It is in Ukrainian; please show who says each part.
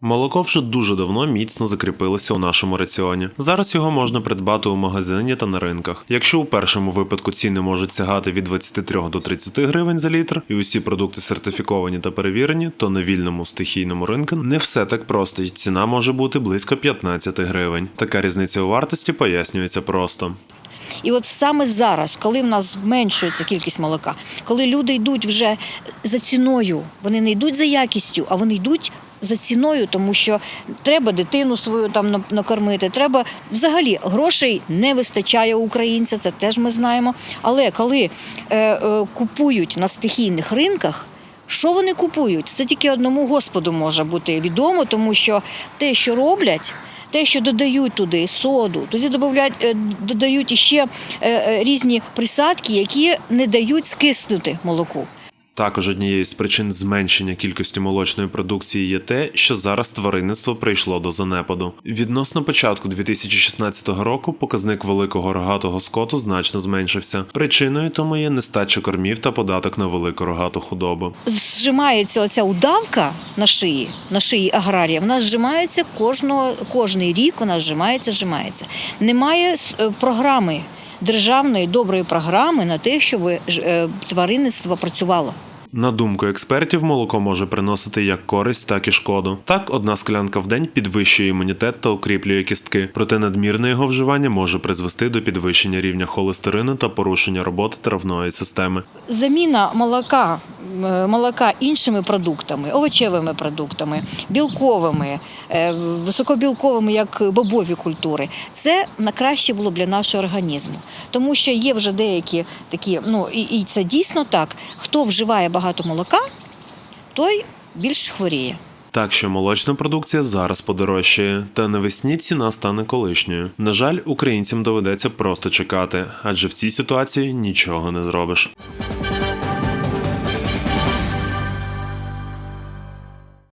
Speaker 1: Молоко вже дуже давно міцно закріпилося у нашому раціоні. Зараз його можна придбати у магазині та на ринках. Якщо у першому випадку ціни можуть сягати від 23 до 30 гривень за літр, і усі продукти сертифіковані та перевірені, то на вільному стихійному ринку не все так просто, і ціна може бути близько 15 гривень. Така різниця у вартості пояснюється просто.
Speaker 2: І от саме зараз, коли в нас зменшується кількість молока, коли люди йдуть вже за ціною, вони не йдуть за якістю, а вони йдуть за ціною, тому що треба дитину свою там накормити, треба взагалі грошей не вистачає українця, це теж ми знаємо. Але коли е, е, купують на стихійних ринках. Що вони купують? Це тільки одному Господу може бути відомо, тому що те, що роблять, те, що додають туди соду, туди додають, е, додають іще е, е, різні присадки, які не дають скиснути молоку.
Speaker 1: Також однією з причин зменшення кількості молочної продукції є те, що зараз тваринництво прийшло до занепаду. Відносно початку 2016 року показник великого рогатого скоту значно зменшився. Причиною тому є нестача кормів та податок на велику рогату худобу.
Speaker 2: Зжимається оця удавка на шиї, на шиї аграрія. Вона зжимається кожного, кожний рік, вона зжимається, зжимається. Немає е, програми. Державної доброї програми на те, щоб е, тваринництво працювало.
Speaker 1: На думку експертів, молоко може приносити як користь, так і шкоду. Так, одна склянка в день підвищує імунітет та укріплює кістки, проте надмірне його вживання може призвести до підвищення рівня холестерину та порушення роботи травної системи.
Speaker 2: Заміна молока, молока іншими продуктами, овочевими продуктами, білковими, е, високобілковими, як бобові культури, це на краще було для нашого організму. Тому що є вже деякі такі, ну і, і це дійсно так. Хто вживає багато молока, той більш хворіє.
Speaker 1: Так що молочна продукція зараз подорожчає, та навесні ціна стане колишньою. На жаль, українцям доведеться просто чекати, адже в цій ситуації нічого не зробиш.